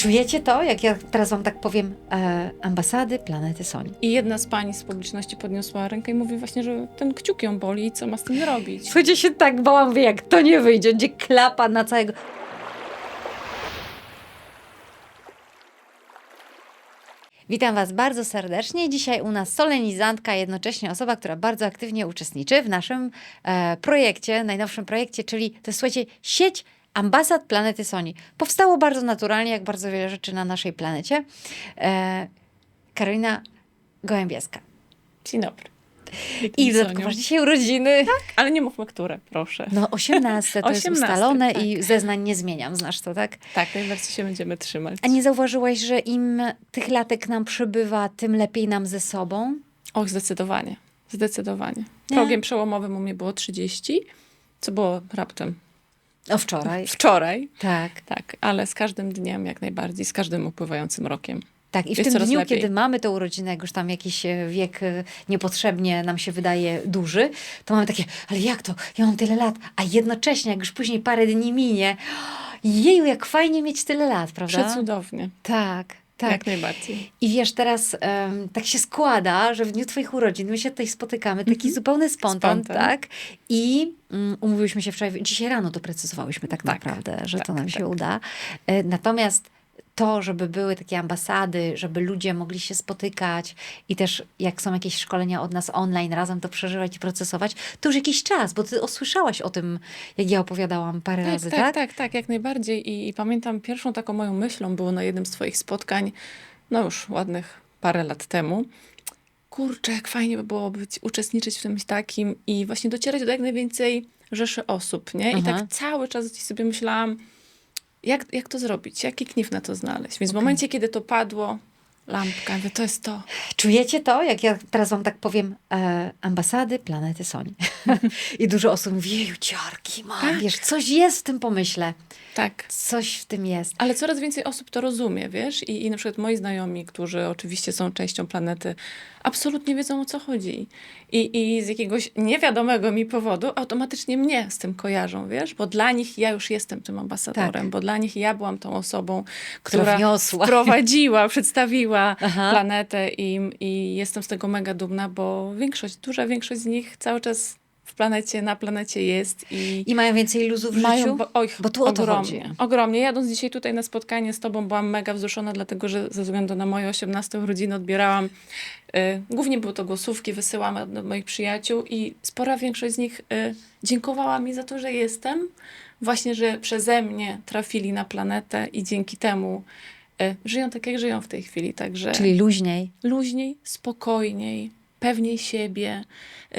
Czujecie to, jak ja teraz wam tak powiem, e, ambasady planety Soni? I jedna z pani z publiczności podniosła rękę i mówi właśnie, że ten kciuk ją boli i co ma z tym zrobić. Słuchajcie, się tak bałam, mówię, jak to nie wyjdzie, będzie klapa na całego... Witam Was bardzo serdecznie. Dzisiaj u nas solenizantka, jednocześnie osoba, która bardzo aktywnie uczestniczy w naszym e, projekcie, najnowszym projekcie, czyli to jest, słuchajcie, sieć ambasad planety Soni. Powstało bardzo naturalnie, jak bardzo wiele rzeczy na naszej planecie. E, Karolina Gołębieska. Dzień dobry. I w Soniu. dodatku masz dzisiaj urodziny. Ale nie mówmy, które, proszę. No 18 to jest 18, ustalone tak. i zeznań nie zmieniam, znasz to, tak? Tak, najbardziej się będziemy trzymać. A nie zauważyłaś, że im tych latek nam przybywa, tym lepiej nam ze sobą? Och, zdecydowanie. Zdecydowanie. Nie? Progiem przełomowym u mnie było 30, co było raptem O wczoraj. wczoraj. Tak, Tak, ale z każdym dniem jak najbardziej, z każdym upływającym rokiem. tak. I w Jest tym dniu, lepiej. kiedy mamy tę urodzinę, jak już tam jakiś e, wiek e, niepotrzebnie nam się wydaje duży, to mamy takie, ale jak to? Ja mam tyle lat, a jednocześnie, jak już później parę dni minie, jeju, jak fajnie mieć tyle lat, prawda? Przecudownie. Tak, tak. Jak najbardziej. I wiesz, teraz em, tak się składa, że w dniu Twoich urodzin my się tutaj spotykamy, taki zupełny spontan, Spontan. tak? I mm, umówiłyśmy się wczoraj, dzisiaj rano doprecyzowałyśmy tak, Tak, naprawdę, że to tak, nam się tak. uda. E, Natomiast to, żeby były takie ambasady, żeby ludzie mogli się spotykać i też jak są jakieś szkolenia od nas online, razem to przeżywać i procesować, to już jakiś czas, bo ty osłyszałaś o tym, jak ja opowiadałam parę Tak, razy, tak, tak? tak, tak, jak najbardziej. I, I pamiętam pierwszą taką moją myślą było na jednym z twoich spotkań, no już ładnych parę lat temu. Kurczę, jak fajnie by było być, uczestniczyć w czymś takim i właśnie docierać do jak najwięcej rzeszy osób, nie? I Aha. tak cały czas sobie myślałam, jak, jak to zrobić, jaki knif na to znaleźć. Więc w momencie, kiedy to padło, lampka, mówię, to jest to. Czujecie to, jak ja teraz wam tak powiem, e, ambasady planety Soni. I dużo osób mówi, jeju, ciarki, mam, Tak. wiesz, coś jest w tym pomyśle. Tak. Coś w tym jest. Ale coraz więcej osób to rozumie, wiesz? I, I na przykład moi znajomi, którzy oczywiście są częścią planety, absolutnie wiedzą o co chodzi. I, I z jakiegoś niewiadomego mi powodu automatycznie mnie z tym kojarzą, wiesz? Bo dla nich ja już jestem tym ambasadorem, Tak. bo dla nich ja byłam tą osobą, Która która, wniosła. wprowadziła, przedstawiła Aha. planetę im i jestem z tego mega dumna, bo większość, duża większość z nich cały czas w planecie, na planecie jest i... I mają więcej luzu w życiu? Mają, bo, oj, Bo tu o to ogromnie, chodzi. ogromnie. Jadąc dzisiaj tutaj na spotkanie z tobą, byłam mega wzruszona, dlatego że ze względu na moje 18 urodziny odbierałam, y, głównie były to głosówki, wysyłam do moich przyjaciół i spora większość z nich y, dziękowała mi za to, że jestem, właśnie, że przeze mnie trafili na planetę i dzięki temu żyją tak, jak żyją w tej chwili, także Czyli luźniej. luźniej, spokojniej, pewniej siebie,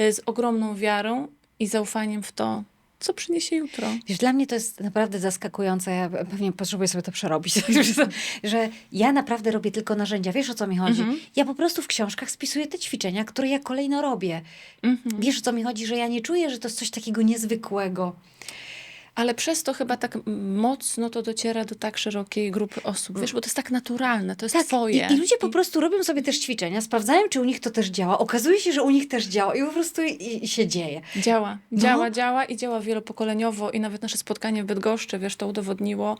y, z ogromną wiarą i zaufaniem w to, co przyniesie jutro. Wiesz, dla mnie to jest naprawdę zaskakujące. Ja pewnie potrzebuję sobie to przerobić. że ja naprawdę robię tylko narzędzia. Wiesz, o co mi chodzi? Mhm. Ja po prostu w książkach spisuję te ćwiczenia, które ja kolejno robię. Mhm. Wiesz, o co mi chodzi? Że ja nie czuję, że to jest coś takiego niezwykłego. Ale przez to chyba tak mocno to dociera do tak szerokiej grupy osób, wiesz, bo to jest tak naturalne, to jest twoje. I, I ludzie po prostu robią sobie też ćwiczenia, sprawdzają, czy u nich to też działa. Okazuje się, że u nich też działa i po prostu i, i się dzieje. Działa, No. działa, działa i działa wielopokoleniowo i nawet nasze spotkanie w Bydgoszczy, wiesz, to udowodniło.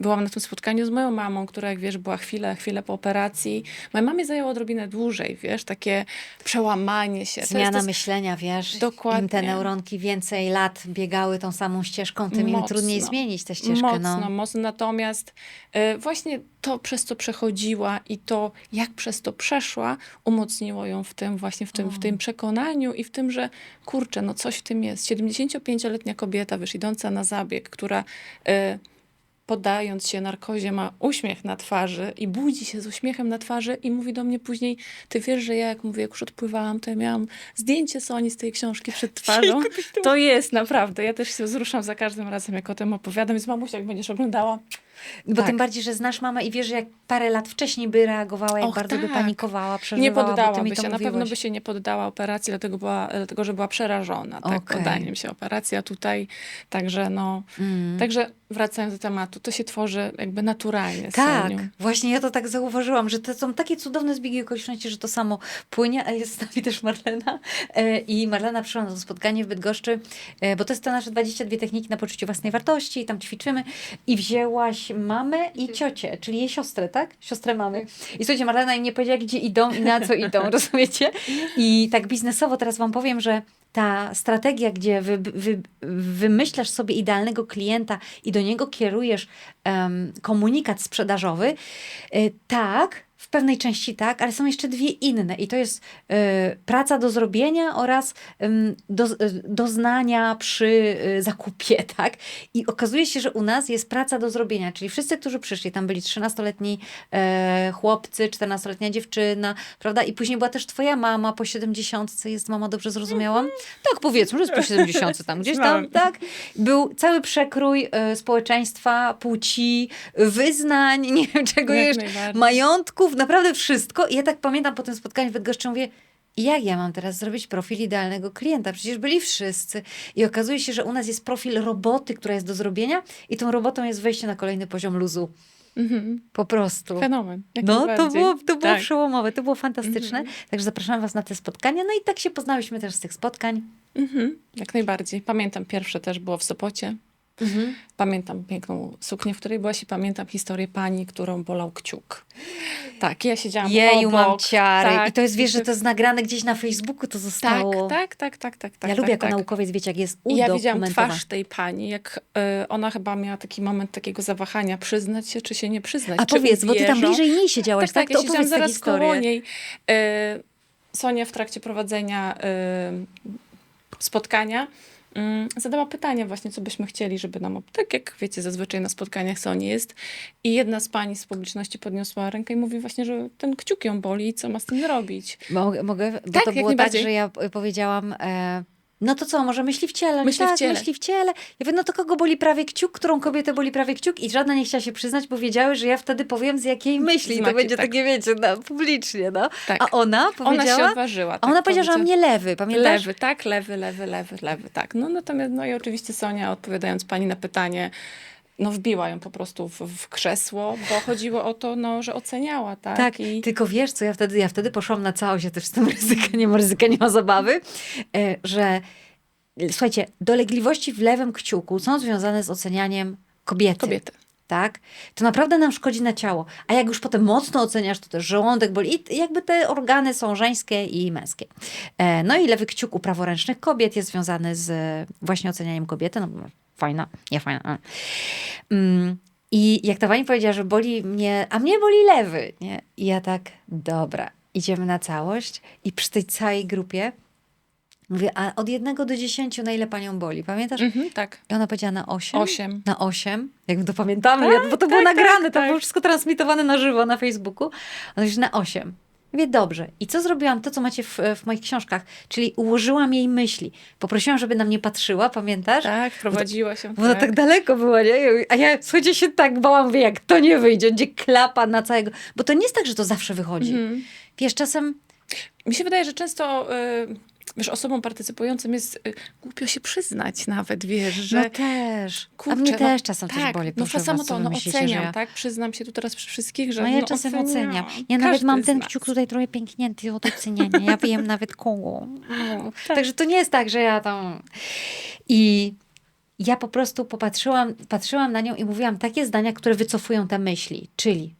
Byłam na tym spotkaniu z moją mamą, która, jak wiesz, była chwilę, chwilę po operacji. Mojej mamie zajęło odrobinę dłużej, wiesz, takie przełamanie się. To jest- Zmiana to jest- myślenia, wiesz. Dokładnie. Im te neuronki więcej lat biegały tą samą ścieżką, tym im Mocno. trudniej zmienić tę ścieżkę. Mocno, no. mocno. Natomiast e, właśnie to, przez co przechodziła i to, jak przez to przeszła, umocniło ją w tym właśnie, w tym, w tym przekonaniu i w tym, że kurczę, no coś w tym jest. 75-letnia kobieta, wiesz, idąca na zabieg, która e, poddając się narkozie ma uśmiech na twarzy i budzi się z uśmiechem na twarzy i mówi do mnie później, ty wiesz, że ja jak mówię, jak już odpływałam, to ja miałam zdjęcie Soni z tej książki przed twarzą. To jest naprawdę. Ja też się wzruszam za każdym razem, jak o tym opowiadam. Więc mamusia, jak będziesz oglądała, Bo Tak. tym bardziej, że znasz mamę i wiesz, że jak parę lat wcześniej by reagowała, jak Och, bardzo by tak. panikowała, przeżywała. nie poddałaby się. Na pewno by się nie poddała operacji, dlatego, była, dlatego że była przerażona tak, Okej. poddaniem się operacji. A tutaj, także no, Mm. także wracając do tematu, to się tworzy jakby naturalnie. Tak, Soniu. właśnie ja to tak zauważyłam, że to są takie cudowne zbiegi okoliczności, że to samo płynie, a jest z nami też Marlena. E, I Marlena przyszła na to spotkanie w Bydgoszczy, e, bo to jest to nasze 22 techniki na poczucie własnej wartości i tam ćwiczymy. I wzięłaś mamę i ciocię, czyli jej siostrę, tak? Siostrę mamy. I słuchajcie, Marlena im nie powiedziała, gdzie idą i na co idą, rozumiecie? I tak biznesowo teraz wam powiem, że ta strategia, gdzie wy, wy, wymyślasz sobie idealnego klienta i do niego kierujesz em, komunikat sprzedażowy, y, tak, w pewnej części tak, ale są jeszcze dwie inne i to jest y, praca do zrobienia oraz ym, do, y, doznania przy y, zakupie, tak? I okazuje się, że u nas jest praca do zrobienia, czyli wszyscy, którzy przyszli, tam byli 13-letni e, chłopcy, 14-letnia dziewczyna, prawda? I później była też twoja mama po 70, jest mama, dobrze zrozumiałam? Tak, powiedzmy, że jest po 70 tam, gdzieś tam, tak? Był cały przekrój e, społeczeństwa, płci, wyznań, nie wiem czego Jak jeszcze, najbardziej. Naprawdę wszystko. I ja tak pamiętam po tym spotkaniu w Bydgoszczy, mówię, jak ja mam teraz zrobić profil idealnego klienta? Przecież byli wszyscy. I okazuje się, że u nas jest profil roboty, która jest do zrobienia i tą robotą jest wejście na kolejny poziom luzu. Mhm. Po prostu. Fenomen. jak No, to było, to było Tak. przełomowe, to było fantastyczne. Mhm. Także zapraszam Was na te spotkania. No i tak się poznałyśmy też z tych spotkań. Mhm. Jak najbardziej. Pamiętam, pierwsze też było w Sopocie. Pamiętam piękną suknię, w której byłaś i pamiętam historię pani, którą bolał kciuk. Tak, ja siedziałam Jeju, obok. mam ciary. Tak, I to jest, wiesz, że to jest nagrane gdzieś na Facebooku, to Tak, zostało. tak, tak, tak, tak. tak ja lubię tak, jako tak. naukowiec, wiecie, jak jest I ja widziałam twarz tej pani, jak y, ona chyba miała taki moment takiego zawahania, przyznać się, czy się nie przyznać. A powiedz, bo ty tam bliżej niej siedziałaś, tak, tak? tak, ja to siedziałam zaraz koło historię. niej. Y, Sonia w trakcie prowadzenia y, spotkania zadała pytanie właśnie, co byśmy chcieli, żeby nam, tak jak wiecie, zazwyczaj na spotkaniach Soni jest. I jedna z pani z publiczności podniosła rękę i mówi właśnie, że ten kciuk ją boli i co ma z tym zrobić. Mogę, mogę bo Tak, to było tak, że ja powiedziałam, e, no to co, może myśli w ciele? Myśli w tak, ciele. myśli w ciele. Ja mówię, no to kogo boli prawie kciuk? Którą kobietę boli prawie kciuk? I żadna nie chciała się przyznać, bo wiedziały, że ja wtedy powiem z jakiej myśli. I to będzie tak. takie, wiecie, no, publicznie, no. Tak. A ona Ona powiedziała... się odważyła. a tak ona powiedziała, że mam nie lewy, pamiętasz? Lewy, tak, lewy, lewy, lewy, lewy, tak. No natomiast, no i oczywiście Sonia odpowiadając pani na pytanie, no wbiła ją po prostu w, w krzesło, bo chodziło o to, no, że oceniała, tak? Tak, I tylko wiesz co, ja wtedy, ja wtedy poszłam na całość, ja też z tym ryzyka, nie ma ryzyka, nie ma zabawy, e, że słuchajcie, dolegliwości w lewym kciuku są związane z ocenianiem kobiety. kobiety. tak? To naprawdę nam szkodzi na ciało. A jak już potem mocno oceniasz, to też żołądek boli. I jakby te organy są żeńskie i męskie. E, no i lewy kciuk u praworęcznych kobiet jest związany z właśnie ocenianiem kobiety. No, fajna, nie fajna. Mm, I jak ta pani powiedziała, że boli mnie, a mnie boli lewy, nie? I ja tak, dobra, idziemy na całość. I przy tej całej grupie mówię, a od jednego do dziesięciu na ile panią boli? Pamiętasz? Mhm, tak. I ona powiedziała na 8. Osiem. Na 8. Jak to pamiętamy, Tak, bo to było tak, nagrane, tak, to tak. było wszystko transmitowane na żywo na Facebooku. Ona mówi, na 8. Mówię, dobrze. I co zrobiłam? To, co macie w, w moich książkach. Czyli ułożyłam jej myśli. Poprosiłam, żeby na mnie patrzyła, pamiętasz? Tak, prowadziła się. Bo ona tak daleko była, nie? A ja, słuchajcie, się tak bałam, mówię, jak to nie wyjdzie, będzie klapa na całego. Bo to nie jest tak, że to zawsze wychodzi. Mhm. Wiesz, czasem Mi się wydaje, że często y, wiesz, osobom partycypującym jest y, głupio się przyznać nawet, wiesz, że no też. kurczę, a mnie no, też czasem tak, coś boli. No to samo to, no myślicie, oceniam, ja... tak? Przyznam się tu teraz przy wszystkich, że No ja no, czasem oceniam. Ja nawet mam ten kciuk tutaj trochę pęknięty od oceniania. Ja wiem nawet koło. No. Także to nie jest tak, że ja tam... I ja po prostu popatrzyłam, patrzyłam na nią i mówiłam takie zdania, które wycofują te myśli. Czyli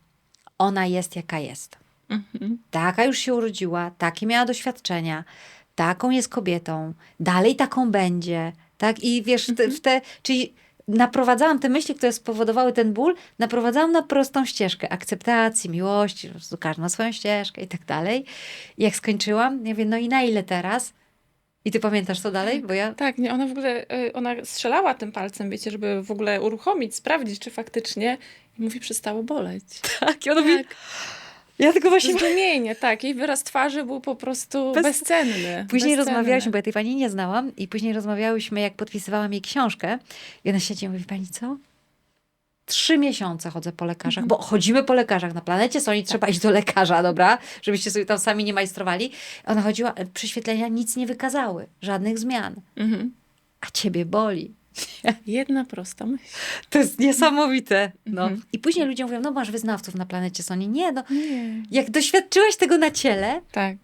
ona jest jaka jest. Mhm. Taka już się urodziła, takie miała doświadczenia, taką jest kobietą, dalej taką będzie. Tak? I wiesz, te, w te, czyli naprowadzałam te myśli, które spowodowały ten ból, naprowadzałam na prostą ścieżkę akceptacji, miłości, po prostu każdy ma swoją ścieżkę i tak dalej. I jak skończyłam, ja wiem, no i na ile teraz? I ty pamiętasz co dalej? Bo ja Tak, nie, ona w ogóle, y, ona strzelała tym palcem, wiecie, żeby w ogóle uruchomić, sprawdzić, czy faktycznie i mówi, przestało boleć. tak, i ona Tak, ja tylko właśnie zdumienie, tak, jej wyraz twarzy był po prostu Bez- bezcenny. Później bezcenny. rozmawiałyśmy, bo ja tej pani nie znałam i później rozmawiałyśmy, jak podpisywałam jej książkę i ona siedzi i mówi, pani co? Trzy miesiące chodzę po lekarzach, bo chodzimy po lekarzach. Na planecie Soli trzeba iść do lekarza, dobra? Żebyście sobie tam sami nie majstrowali. Ona chodziła, e, prześwietlenia nic nie wykazały, żadnych zmian. Mhm. A ciebie boli. Jedna prosta myśl. To jest niesamowite. No. Mhm. I później ludzie mówią, no masz wyznawców na planecie Sony. Nie, no Nie. jak doświadczyłaś tego na ciele, Tak.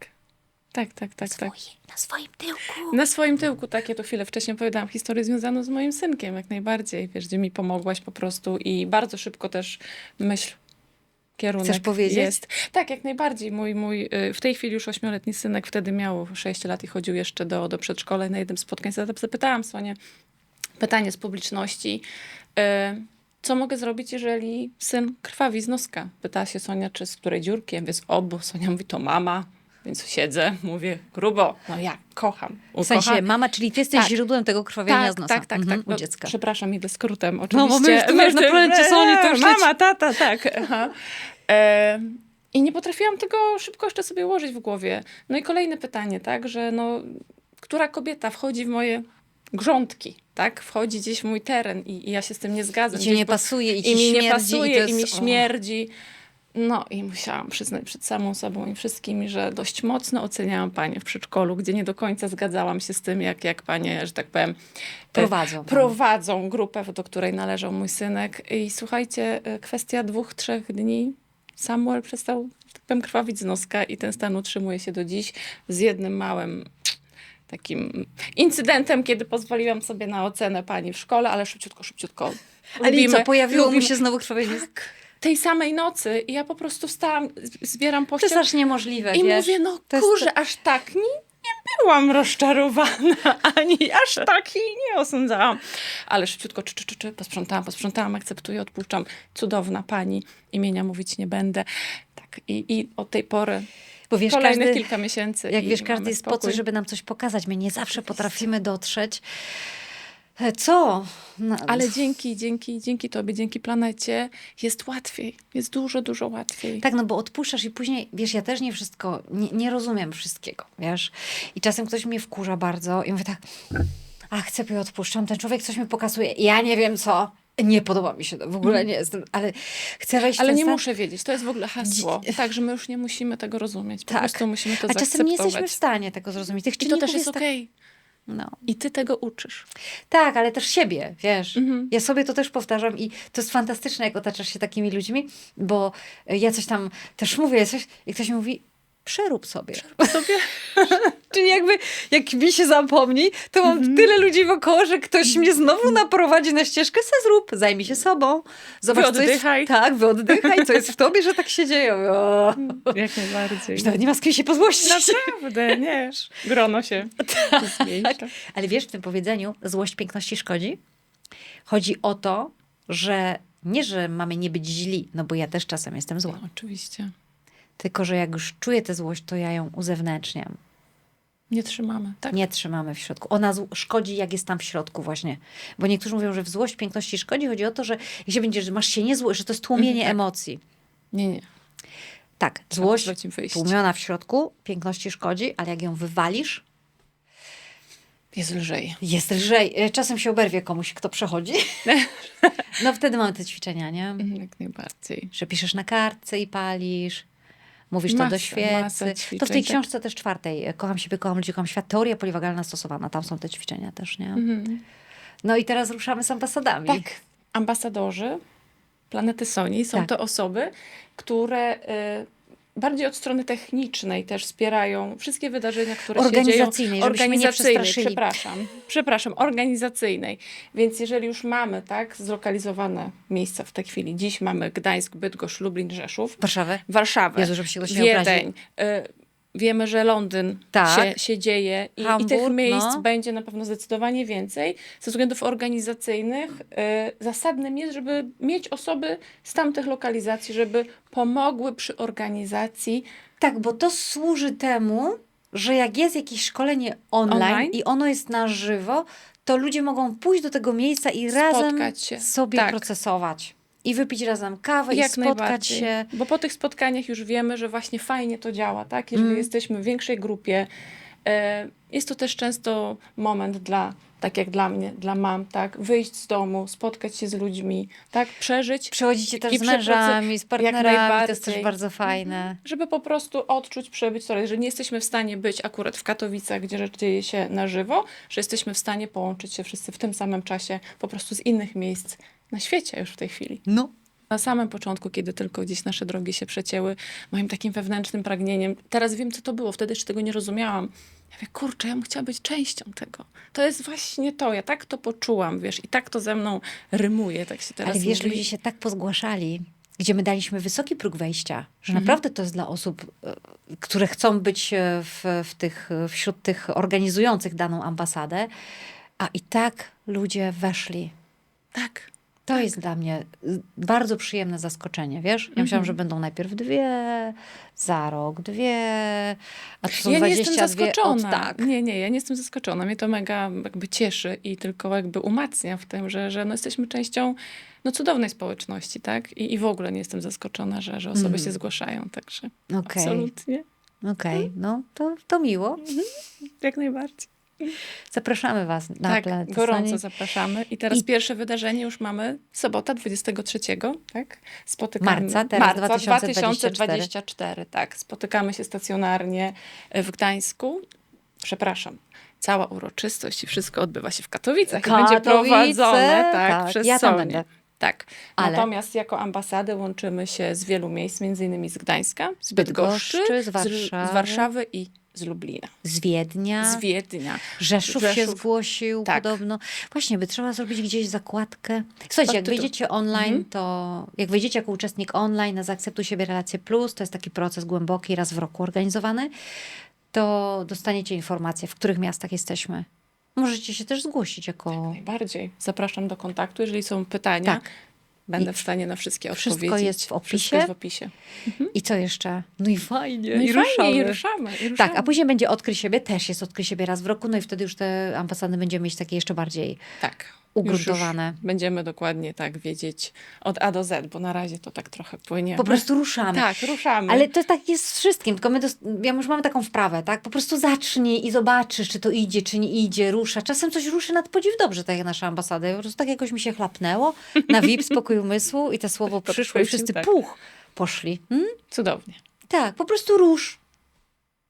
tak, tak, tak, tak. na swoim tyłku. Na swoim tyłku, tak, ja to chwilę wcześniej opowiadałam historię związaną z moim synkiem, jak najbardziej, wiesz, gdzie mi pomogłaś po prostu i bardzo szybko też myśl, kierunek Chcesz powiedzieć? jest. Tak, jak najbardziej. Mój, mój y, w tej chwili już ośmioletni synek wtedy miał 6 lat i chodził jeszcze do, do przedszkola i na jednym spotkaniu zap- zapytałam Sonię, pytanie z publiczności, y, co mogę zrobić, jeżeli syn krwawi z noska? Pytała się Sonia, czy z której dziurki? Ja mówię, z obu. Sonia mówi, to mama. Więc siedzę, mówię, grubo, no ja kocham. W sensie Ukocham. mama, czyli ty jesteś Tak. źródłem tego krwawienia z nosa Tak, tak, mhm, tak. u No, dziecka. Przepraszam, idę skrótem No, oczywiście. bo my już tu, wiesz, na planecie Soni to już Mama, tata, tak. E, I nie potrafiłam tego szybko jeszcze sobie ułożyć w głowie. No i kolejne pytanie, tak, że no, która kobieta wchodzi w moje grządki, tak, wchodzi gdzieś w mój teren i, i ja się z tym nie I zgadzam. ci Gdzieś nie pasuje, i ci i mi śmierdzi, nie pasuje, i, to i, mi jest, o. śmierdzi. No i musiałam przyznać przed samą sobą i wszystkimi, że dość mocno oceniałam panie w przedszkolu, gdzie nie do końca zgadzałam się z tym, jak, jak panie, że tak powiem, e, Prowadzą. prowadzą grupę, do której należał mój synek. I słuchajcie, e, kwestia dwóch, trzech dni Samuel przestał, że tak powiem, krwawić z noska i ten stan utrzymuje się do dziś z jednym małym takim incydentem, kiedy pozwoliłam sobie na ocenę pani w szkole, ale szybciutko, szybciutko. Ale i co, lubimy- pojawiło mu lubimy- się znowu krwawienie? tak. Tej samej nocy i ja po prostu wstałam, zbieram To pościel jest aż niemożliwe, i wiesz. mówię, no to jest- kurze, aż tak nie, nie byłam rozczarowana, ani aż tak jej nie osądzałam. Ale szybciutko, czy, czy, czy, czy, posprzątałam, posprzątałam, akceptuję, odpuszczam. Cudowna pani, imienia mówić nie będę. Tak, i, i od tej pory Bo wiesz, kolejnych każdy, kilka miesięcy. jak wiesz, każdy jest po spokój. coś, żeby nam coś pokazać. My nie zawsze potrafimy dotrzeć. E, Co? No, Ale dzięki, dzięki, dzięki tobie, dzięki planecie jest łatwiej. Jest dużo, dużo łatwiej. Tak, no bo odpuszczasz i później, wiesz, ja też nie wszystko, nie, nie rozumiem wszystkiego, wiesz. I czasem ktoś mnie wkurza bardzo i mówię tak, a chcę odpuszczam, ten człowiek coś mi pokazuje, ja nie wiem co, nie podoba mi się to, w ogóle nie jestem, ale chcę wejść Ale nie stan. muszę wiedzieć, to jest w ogóle hasło. Tak, że my już nie musimy tego rozumieć. Po Tak. prostu musimy to A czasem nie jesteśmy w stanie tego zrozumieć. Tych I to też jest tak, okej. no. I ty tego uczysz. Tak, ale też siebie, wiesz. Mhm. Ja sobie to też powtarzam i to jest fantastyczne, jak otaczasz się takimi ludźmi, bo ja coś tam też mówię, coś, i ktoś mi mówi, przerób sobie. Sobie Czyli jakby, jak mi się zapomni, to mam Mhm. tyle ludzi wokoło, że ktoś mnie znowu naprowadzi na ścieżkę, se zrób, zajmij się sobą. Zobacz, co jest, Wyoddychaj. tak, wyoddychaj, co jest w tobie, że tak się dzieje. O, jak najbardziej. nawet nie ma z kim się pozłościć. Naprawdę, nie. Grono się zmniejsza. Ale wiesz, w tym powiedzeniu złość piękności szkodzi? Chodzi o to, że nie, że mamy nie być źli, no bo ja też czasem jestem zła. Oczywiście. Tylko, że jak już czuję tę złość, to ja ją uzewnętrzniam. Nie trzymamy. Tak. Nie trzymamy w środku. Ona szkodzi, jak jest tam w środku właśnie. Bo niektórzy mówią, że w złość piękności szkodzi. Chodzi o to, że się będziesz, że masz się nie zło, że to jest tłumienie Mhm, tak. emocji. Nie, nie. Tak, złość tłumiona w środku piękności szkodzi, ale jak ją wywalisz, Jest lżej. jest lżej. E, Czasem się oberwie komuś, kto przechodzi. No wtedy mamy te ćwiczenia, nie? Mhm, Jak najbardziej. Że piszesz na kartce i palisz. Mówisz to do świecy. To w tej tak. książce też czwartej, e, Kocham siebie, kocham ludzi, kocham świat. Teoria poliwagalna stosowana. Tam są te ćwiczenia też, nie? Mhm. No i teraz ruszamy z ambasadami. Tak. Ambasadorzy Planety Soni są Tak. to osoby, które y, bardziej od strony technicznej też wspierają wszystkie wydarzenia, które się dzieją. Organizacyjnej, przepraszam. Przepraszam, organizacyjnej. Więc jeżeli już mamy tak zlokalizowane miejsca w tej chwili, dziś mamy Gdańsk, Bydgoszcz, Lublin, Rzeszów, Warszawę. Warszawę, Jezu, żeby się. Wiedeń. Y, wiemy, że Londyn Tak. się, się dzieje i, i Hamburg, tych miejsc no. będzie na pewno zdecydowanie więcej. Ze względów organizacyjnych y, zasadnym jest, żeby mieć osoby z tamtych lokalizacji, żeby pomogły przy organizacji. Tak, bo to służy temu, że jak jest jakieś szkolenie online, Online? i ono jest na żywo, to ludzie mogą pójść do tego miejsca i razem Spotkać się. sobie Tak. procesować. I wypić razem kawę, i Jak spotkać najbardziej. się. Bo po tych spotkaniach już wiemy, że właśnie fajnie to działa, tak? Jeżeli Mm. jesteśmy w większej grupie. E, jest to też często moment dla, tak jak dla mnie, dla mam, tak? Wyjść z domu, spotkać się z ludźmi, tak? Przeżyć Przychodzicie też I z mężami, z partnerami, to jest też bardzo fajne. żeby po prostu odczuć, przebyć to, że nie jesteśmy w stanie być akurat w Katowicach, gdzie rzecz dzieje się na żywo, że jesteśmy w stanie połączyć się wszyscy w tym samym czasie po prostu z innych miejsc na świecie już w tej chwili. No. Na samym początku, kiedy tylko gdzieś nasze drogi się przecięły, moim takim wewnętrznym pragnieniem, teraz wiem, co to było, wtedy jeszcze tego nie rozumiałam. Ja mówię, kurczę, ja bym chciała być częścią tego. To jest właśnie to, ja tak to poczułam, wiesz, i tak to ze mną rymuje, tak się teraz Ale wiesz, mówi. ludzie się tak pozgłaszali, gdzie my daliśmy wysoki próg wejścia, że Mhm. naprawdę to jest dla osób, e, które chcą być e, w, w tych, wśród tych organizujących daną ambasadę, a i tak ludzie weszli. Tak. To jest dla mnie y, bardzo przyjemne zaskoczenie, wiesz? Ja myślałam, że będą najpierw dwie, za rok dwie, a to są Ja nie 22 jestem zaskoczona. od tak. Nie, nie, ja nie jestem zaskoczona. Mnie to mega jakby cieszy i tylko jakby umacnia w tym, że, że no jesteśmy częścią no, cudownej społeczności, tak? I, I w ogóle nie jestem zaskoczona, że, że osoby Mm. się zgłaszają, także Okej, absolutnie. okej, no to, to miło. Jak najbardziej. Zapraszamy was na tak, gorąco zapraszamy. I teraz I- pierwsze wydarzenie już mamy sobota 23, tak? Spotykamy Marca, teraz marca 2024. 2024, tak. Spotykamy się stacjonarnie w Gdańsku. Przepraszam. Cała uroczystość i wszystko odbywa się w Katowicach i będzie Katowice, prowadzone tak, tak, przez ja Sonię. Tak. Ale- Natomiast jako ambasadę łączymy się z wielu miejsc, między innymi z Gdańska, z Bydgoszczy, Bydgoszczy, z Warszawy. z Warszawy i z Lublina. Z Wiednia. Z Wiednia. Rzeszów, się Rzeszów. zgłosił Tak. podobno. Właśnie, by trzeba zrobić gdzieś zakładkę. Słuchajcie, jak wejdziecie online, Mhm. to jak wejdziecie jako uczestnik online na Zaakceptuj siebie relacje plus, to jest taki proces głęboki, raz w roku organizowany, to dostaniecie informacje, w których miastach jesteśmy. Możecie się też zgłosić jako... Najbardziej. Zapraszam do kontaktu, jeżeli są pytania. Tak. Będę w stanie na wszystkie wszystko odpowiedzieć. jest w opisie? Wszystko jest w opisie. I co jeszcze? No i fajnie. No i, i fajnie, ruszamy. i ruszamy. I ruszamy. Tak, a później będzie Odkryj siebie, też jest Odkryj siebie raz w roku, no i wtedy już te ambasady będziemy mieć takie jeszcze bardziej tak. Ugruntowane. Już, już będziemy dokładnie tak wiedzieć od A do Z, bo na razie to tak trochę płynie. Po prostu ruszamy. Tak, ruszamy. Ale to tak jest z wszystkim, tylko my dos- ja już mamy taką wprawę, tak? Po prostu zacznij i zobaczysz, czy to idzie, czy nie idzie, rusza. Czasem coś ruszy nad podziw dobrze, tak jak nasza ambasada. Po prostu tak jakoś mi się chlapnęło na VIP, spokój umysłu i to słowo przyszło i wszyscy tak. puch poszli. Hmm? Cudownie. Tak, po prostu rusz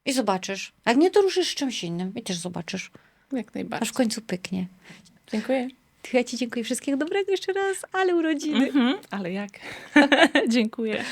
i zobaczysz. A Jak nie, to ruszysz z czymś innym i też zobaczysz. Jak Aż najbardziej. w końcu pyknie. Dziękuję. Ja ci dziękuję. Wszystkiego dobrego jeszcze raz, ale urodziny. Mhm. Ale jak? Dziękuję.